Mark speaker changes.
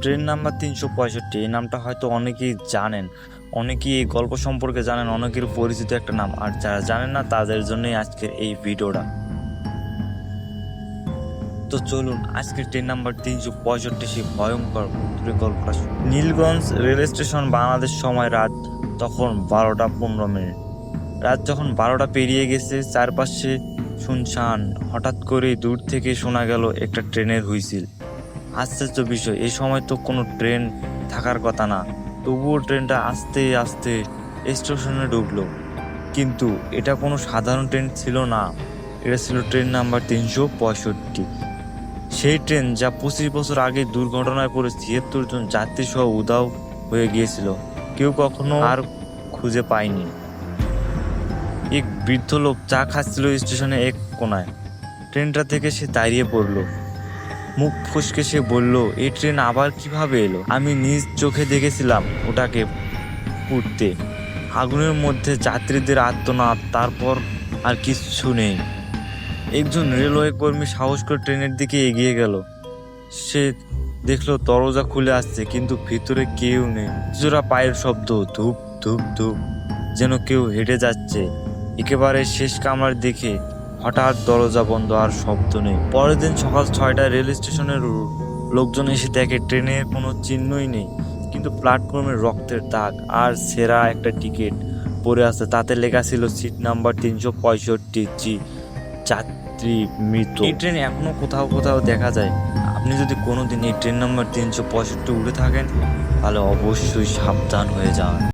Speaker 1: Train number তিনশো পঁয়ষট্টি, এই নামটা হয়তো অনেকেই জানেন। অনেকেই এই গল্প সম্পর্কে জানেন, অনেকের পরিচিত একটা নাম। আর যারা জানেন না, তাদের জন্যই আজকের এই ভিডিওটা। তো চলুন আজকে ট্রেন নাম্বার তিনশো পঁয়ষট্টি, সেই ভয়ঙ্কর গল্পটা নীলগঞ্জ রেল স্টেশন, বাংলাদেশ সময় রাত তখন বারোটা পনেরো মিনিট। রাত যখন বারোটা পেরিয়ে গেছে, চারপাশে শুনশান। হঠাৎ করে দূর থেকে শোনা গেল একটা ট্রেনের হুইসিল। আশ্চর্য বিষয়, এই সময় তো কোনো ট্রেন থাকার কথা না। তবুও ট্রেনটা আস্তে আস্তে স্টেশনে ঢুকলো। কিন্তু এটা কোনো সাধারণ ট্রেন ছিল না। এটা ছিল ট্রেন নাম্বার তিনশো পঁয়ষট্টি। সেই ট্রেন যা পঁচিশ বছর আগে দুর্ঘটনায় পড়ে ছিয়াত্তর জন যাত্রী সহ উধাও হয়ে গিয়েছিল। কেউ কখনো আর খুঁজে পায়নি। এক বৃদ্ধ লোক চা খাচ্ছিল স্টেশনে এক কোনায়। ট্রেনটা থেকে সে দাঁড়িয়ে পড়ল। মুখ ফসকে সে বলল, এই ট্রেন আবার কীভাবে এলো? আমি নিজ চোখে দেখেছিলাম ওটাকে উঠতে আগুনের মধ্যে যাত্রীদের আত্মনাদ, তারপর আর কিচ্ছু নেই। একজন রেলওয়ে কর্মী সাহস করে ট্রেনের দিকে এগিয়ে গেল। সে দেখল, দরজা খুলে আসছে, কিন্তু ভিতরে কেউ নেই। জোড়া পায়ের শব্দ, ধূপ ধূপ ধূপ, যেন কেউ হেঁটে যাচ্ছে। একেবারে শেষ কামরার দিকে হঠাৎ দরজা বন্ধ আর শব্দ নেই। পরের দিন সকাল ছয়টায় রেল স্টেশনের লোকজন এসে দেখে ট্রেনের কোনো চিহ্নই নেই, কিন্তু প্ল্যাটফর্মে রক্তের দাগ আর সেরা একটা টিকিট পড়ে আছে। তাতে লেখা ছিল সিট নাম্বার তিনশো পঁয়ষট্টি জি, যাত্রী মৃত। এই ট্রেন এখনও কোথাও কোথাও দেখা যায়। আপনি যদি কোনোদিন এই ট্রেন নাম্বার তিনশো পঁয়ষট্টি উঠে থাকেন, তাহলে অবশ্যই সাবধান হয়ে যান।